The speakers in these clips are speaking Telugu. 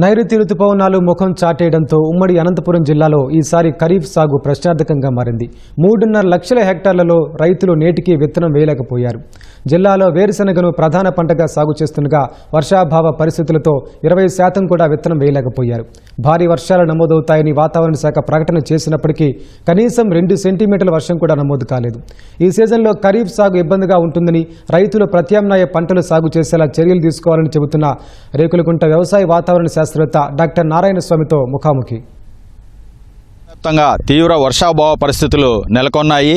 నైరుతి రుతుపవనాలు ముఖం చాటేయడంతో ఉమ్మడి అనంతపురం జిల్లాలో ఈసారి ఖరీఫ్ సాగు ప్రశ్నార్థకంగా మారింది. మూడున్నర లక్షల హెక్టార్లలో రైతులు నేటికి విత్తనం వేయలేకపోయారు. జిల్లాలో వేరుశనగను ప్రధాన పంటగా సాగు చేస్తుండగా వర్షాభావ పరిస్థితులతో ఇరవై శాతం కూడా విత్తనం వేయలేకపోయారు. భారీ వర్షాలు నమోదవుతాయని వాతావరణ శాఖ ప్రకటన చేసినప్పటికీ కనీసం రెండు సెంటీమీటర్ల వర్షం కూడా నమోదు కాలేదు. ఈ సీజన్లో ఖరీఫ్ సాగు ఇబ్బందిగా ఉంటుందని రైతులు ప్రత్యామ్నాయ పంటలు సాగు చేసేలా చర్యలు తీసుకోవాలని చెబుతున్న రేకులకుంట వ్యవసాయ వాతావరణ శాఖ శాస్త్రవేత్త డాక్టర్ నారాయణ స్వామితో ముఖాముఖి. వ్యాప్తంగా తీవ్ర వర్షాభావ పరిస్థితులు నెలకొన్నాయి.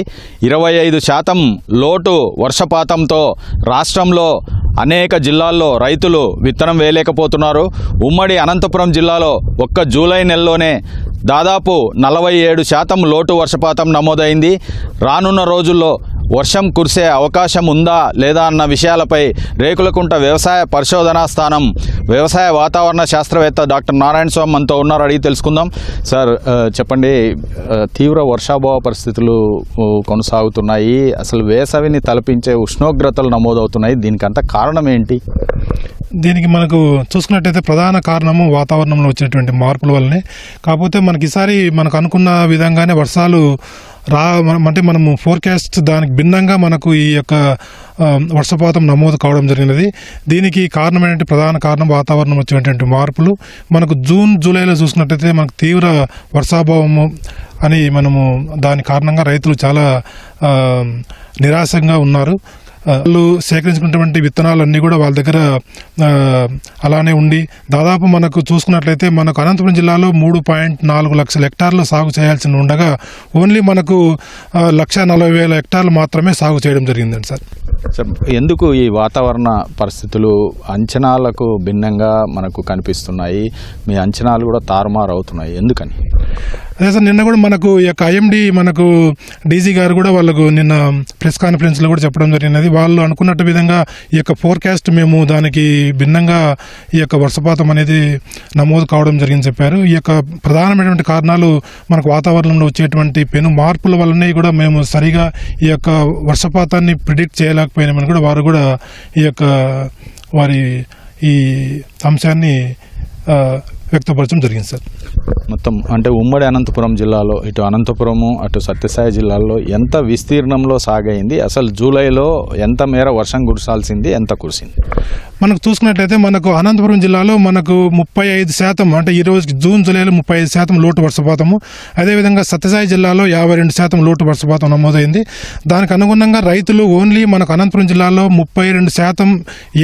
ఇరవై ఐదు శాతం లోటు వర్షపాతంతో రాష్ట్రంలో అనేక జిల్లాల్లో రైతులు విత్తనం వేయలేకపోతున్నారు. ఉమ్మడి అనంతపురం జిల్లాలో ఒక్క జూలై నెలలోనే దాదాపు నలభై ఏడు శాతం లోటు వర్షపాతం నమోదైంది. రానున్న రోజుల్లో వర్షం కురిసే అవకాశం ఉందా లేదా అన్న విషయాలపై రేకులకుంట వ్యవసాయ పరిశోధనా స్థానం వ్యవసాయ వాతావరణ శాస్త్రవేత్త డాక్టర్ నారాయణ స్వామి మనతో ఉన్నారు అడిగి తెలుసుకుందాం. సార్ చెప్పండి తీవ్ర వర్షాభావ పరిస్థితులు కొనసాగుతున్నాయి. అసలు వేసవిని తలపించే ఉష్ణోగ్రతలు నమోదవుతున్నాయి. దీనికంత కారణం ఏంటి? దీనికి మనకు చూసుకున్నట్టయితే ప్రధాన కారణము వాతావరణంలో వచ్చినటువంటి మార్పుల వల్లనే. కాకపోతే మనకి ఈసారి మనకు అనుకున్న విధంగానే వర్షాలు రా అంటే మనము ఫోర్కాస్ట్ దానికి భిన్నంగా మనకు ఈ యొక్క వర్షపాతం నమోదు కావడం జరిగినది. దీనికి కారణమైనటువంటి ప్రధాన కారణం వాతావరణం వచ్చినటువంటి మార్పులు. మనకు జూన్ జూలైలో చూసినట్టయితే మనకు తీవ్ర వర్షాభావము అని మనము దాని కారణంగా రైతులు చాలా నిరాశంగా ఉన్నారు. వాళ్ళు సేకరించుకున్నటువంటి విత్తనాలన్నీ కూడా వాళ్ళ దగ్గర అలానే ఉండి దాదాపు మనకు చూసుకున్నట్లయితే మనకు అనంతపురం జిల్లాలో మూడు పాయింట్ నాలుగు లక్షల హెక్టార్లు సాగు చేయాల్సి ఉండగా ఓన్లీ మనకు లక్ష నలభై వేల హెక్టార్లు మాత్రమే సాగు చేయడం జరిగిందండి సార్. సార్ ఎందుకు ఈ వాతావరణ పరిస్థితులు అంచనాలకు భిన్నంగా మనకు కనిపిస్తున్నాయి? మీ అంచనాలు కూడా తారుమారు అవుతున్నాయి. ఎందుకని? అదే సార్ నిన్న కూడా మనకు ఈ యొక్క ఐఎండి మనకు డీజీ గారు కూడా వాళ్ళకు నిన్న ప్రెస్ కాన్ఫరెన్స్లో కూడా చెప్పడం జరిగినది. వాళ్ళు అనుకున్నట్టు విధంగా ఈ యొక్క ఫోర్కాస్ట్ మేము దానికి భిన్నంగా ఈ యొక్క వర్షపాతం అనేది నమోదు కావడం జరిగింది చెప్పారు. ఈ యొక్క ప్రధానమైనటువంటి కారణాలు మనకు వాతావరణంలో వచ్చేటువంటి పెను మార్పుల వల్లనే కూడా మేము సరిగా ఈ యొక్క వర్షపాతాన్ని ప్రిడిక్ట్ చేయలేకపోయినామని కూడా వారు కూడా ఈ యొక్క వారి ఈ అంశాన్ని వ్యక్తపరచడం జరిగింది సార్. మొత్తం అంటే ఉమ్మడి అనంతపురం జిల్లాలో ఇటు అనంతపురము అటు సత్యసాయి జిల్లాలో ఎంత విస్తీర్ణంలో సాగైంది అసలు జూలైలో ఎంత మేర వర్షం కురిసాల్సింది ఎంత కురిసింది? మనకు చూసుకున్నట్లయితే మనకు అనంతపురం జిల్లాలో మనకు ముప్పై ఐదు శాతం అంటే ఈ జూన్ జూలైలో ముప్పై ఐదు శాతం లోటు వర్షపాతము. అదేవిధంగా సత్యసాయి జిల్లాలో యాభై రెండు శాతం లోటు వర్షపాతం నమోదైంది. దానికి అనుగుణంగా రైతులు ఓన్లీ మనకు అనంతపురం జిల్లాలో ముప్పై రెండు శాతం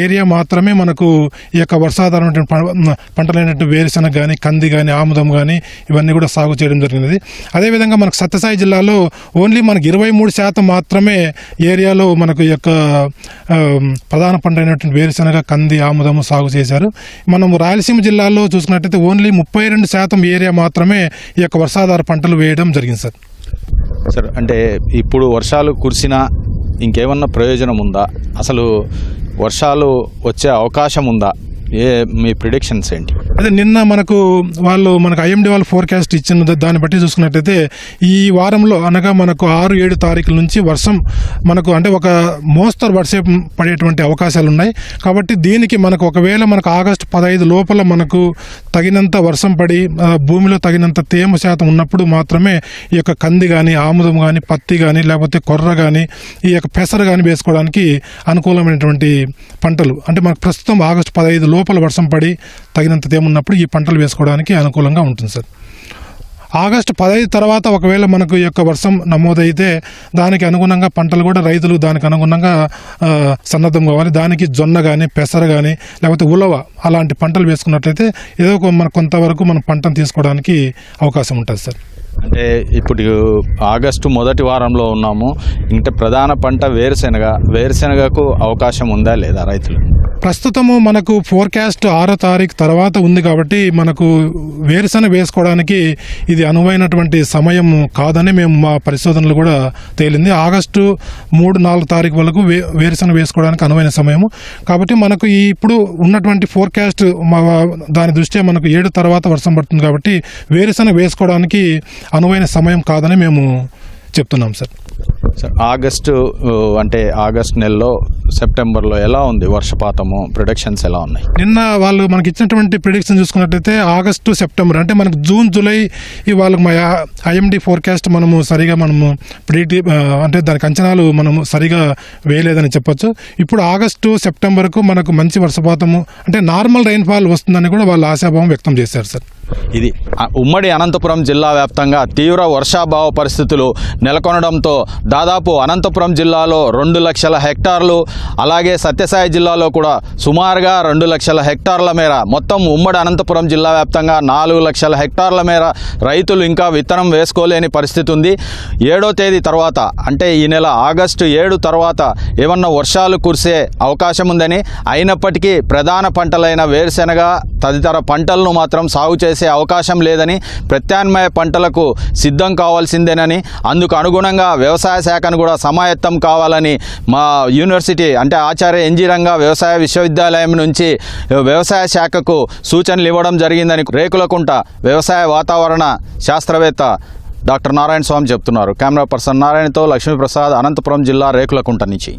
ఏరియా మాత్రమే మనకు ఈ యొక్క వర్షాధారమైన పంటలైనట్టు వేరుశనగ కానీ కంది కానీ ఆముదం కానీ ఇవన్నీ కూడా సాగు చేయడం జరిగినది. అదేవిధంగా మనకు సత్యసాయి జిల్లాలో ఓన్లీ మనకు ఇరవై మూడు శాతం మాత్రమే ఏరియాలో మనకు ఈ యొక్క ప్రధాన పంట అయినటువంటి వేరుశనగ కంది ఆముదము సాగు చేశారు. మనం రాయలసీమ జిల్లాలో చూసుకున్నట్టయితే ఓన్లీ ముప్పై రెండు శాతం ఏరియా మాత్రమే ఈ యొక్క వర్షాధార పంటలు వేయడం జరిగింది సార్. సార్ అంటే ఇప్పుడు వర్షాలు కురిసినా ఇంకేమన్నా ప్రయోజనం ఉందా? అసలు వర్షాలు వచ్చే అవకాశం ఉందా? ఏ మీ ప్రిడిక్షన్స్ ఏంటి? అదే నిన్న మనకు వాళ్ళు మనకు ఐఎండి వాళ్ళు ఫోర్కాస్ట్ ఇచ్చిన దాన్ని బట్టి చూసుకున్నట్టయితే ఈ వారంలో అనగా మనకు ఆరు ఏడు తారీఖుల నుంచి వర్షం మనకు అంటే ఒక మోస్తరు వర్షం పడేటువంటి అవకాశాలు ఉన్నాయి. కాబట్టి దీనికి మనకు ఒకవేళ మనకు ఆగస్టు పదహైదు లోపల మనకు తగినంత వర్షం పడి భూమిలో తగినంత తేమ శాతం ఉన్నప్పుడు మాత్రమే ఈ యొక్క కంది కానీ ఆముదం కానీ పత్తి కానీ లేకపోతే కొర్ర కానీ ఈ యొక్క పెసర కానీ వేసుకోవడానికి అనుకూలమైనటువంటి పంటలు. అంటే మనకు ప్రస్తుతం ఆగస్టు పదహైదు లోపల వర్షం పడి తగినంత తేమ ఉన్నప్పుడు ఈ పంటలు వేసుకోవడానికి అనుకూలంగా ఉంటుంది సార్. ఆగస్టు పదహైదు తర్వాత ఒకవేళ మనకు ఈ యొక్క వర్షం నమోదైతే దానికి అనుగుణంగా పంటలు కూడా రైతులు దానికి అనుగుణంగా సన్నద్ధం కావాలి. దానికి జొన్న కానీ పెసర కానీ లేకపోతే ఉలవ అలాంటి పంటలు వేసుకున్నట్లయితే ఏదో ఒక మన కొంతవరకు మనం పంటను తీసుకోవడానికి అవకాశం ఉంటుంది సార్. అంటే ఇప్పుడు ఆగస్టు మొదటి వారంలో ఉన్నాము. ఇంకా ప్రధాన పంట వేరుశెనగ. వేరుశెనగకు అవకాశం ఉందా లేదా రైతులు ప్రస్తుతము మనకు ఫోర్కాస్ట్ ఆరో తారీఖు తర్వాత ఉంది కాబట్టి మనకు వేరుశనగ వేసుకోవడానికి ఇది అనువైనటువంటి సమయం కాదని మేము మా పరిశోధనలు కూడా తేలింది. ఆగస్టు మూడు నాలుగు తారీఖు వరకు వే వేరుశనగ వేసుకోవడానికి అనువైన సమయము. కాబట్టి మనకు ఈ ఇప్పుడు ఉన్నటువంటి ఫోర్కాస్ట్ మా దాని దృష్ట్యా మనకు ఏడు తర్వాత వర్షం పడుతుంది కాబట్టి వేరుశనగ వేసుకోవడానికి అనువైన సమయం కాదని మేము చెప్తున్నాం సార్. ఆగస్టు అంటే ఆగస్ట్ నెలలో సెప్టెంబర్లో ఎలా ఉంది వర్షపాతము? ప్రొడక్షన్స్ ఎలా ఉన్నాయి? నిన్న వాళ్ళు మనకి ఇచ్చినటువంటి ప్రిడిక్షన్ చూసుకున్నట్టయితే ఆగస్టు సెప్టెంబర్ అంటే మనకు జూన్ జూలై ఈ వాళ్ళకి మా ఐఎండి ఫోర్కాస్ట్ మనము సరిగా మనము ప్రిడిక్ట్ అంటే దానికి అంచనాలు మనము సరిగా వేయలేదని చెప్పొచ్చు. ఇప్పుడు ఆగస్టు సెప్టెంబర్కు మనకు మంచి వర్షపాతము అంటే నార్మల్ రైన్ఫాల్ వస్తుందని కూడా వాళ్ళు ఆశాభావం వ్యక్తం చేశారు సార్. ఇది ఉమ్మడి అనంతపురం జిల్లా వ్యాప్తంగా తీవ్ర వర్షాభావ పరిస్థితులు నెలకొనడంతో దాదాపు అనంతపురం జిల్లాలో రెండు లక్షల హెక్టార్లు అలాగే సత్యసాయి జిల్లాలో కూడా సుమారుగా రెండు లక్షల హెక్టార్ల మేర మొత్తం ఉమ్మడి అనంతపురం జిల్లా వ్యాప్తంగా నాలుగు లక్షల హెక్టార్ల మేర రైతులు ఇంకా విత్తనం వేసుకోలేని పరిస్థితి ఉంది. ఏడో తేదీ తర్వాత అంటే ఈ నెల ఆగస్టు ఏడు తర్వాత ఏమన్నా వర్షాలు కురిసే అవకాశం ఉందని అయినప్పటికీ ప్రధాన పంటలైన వేరుశెనగ తదితర పంటలను మాత్రం సాగు చేసే అవకాశం లేదని ప్రత్యామ్నాయ పంటలకు సిద్ధం కావాల్సిందేనని అందుకు అనుగుణంగా వ్యవసాయ శాఖను కూడా సమాయత్తం కావాలని మా యూనివర్సిటీ అంటే ఆచార్య ఎన్జీరంగా వ్యవసాయ విశ్వవిద్యాలయం నుంచి వ్యవసాయ శాఖకు సూచనలు ఇవ్వడం జరిగిందని రేకులకుంట వ్యవసాయ వాతావరణ శాస్త్రవేత్త డాక్టర్ నారాయణ స్వామి చెప్తున్నారు. కెమెరా పర్సన్ నారాయణతో లక్ష్మీప్రసాద్ అనంతపురం జిల్లా రేకులకుంట నుంచి.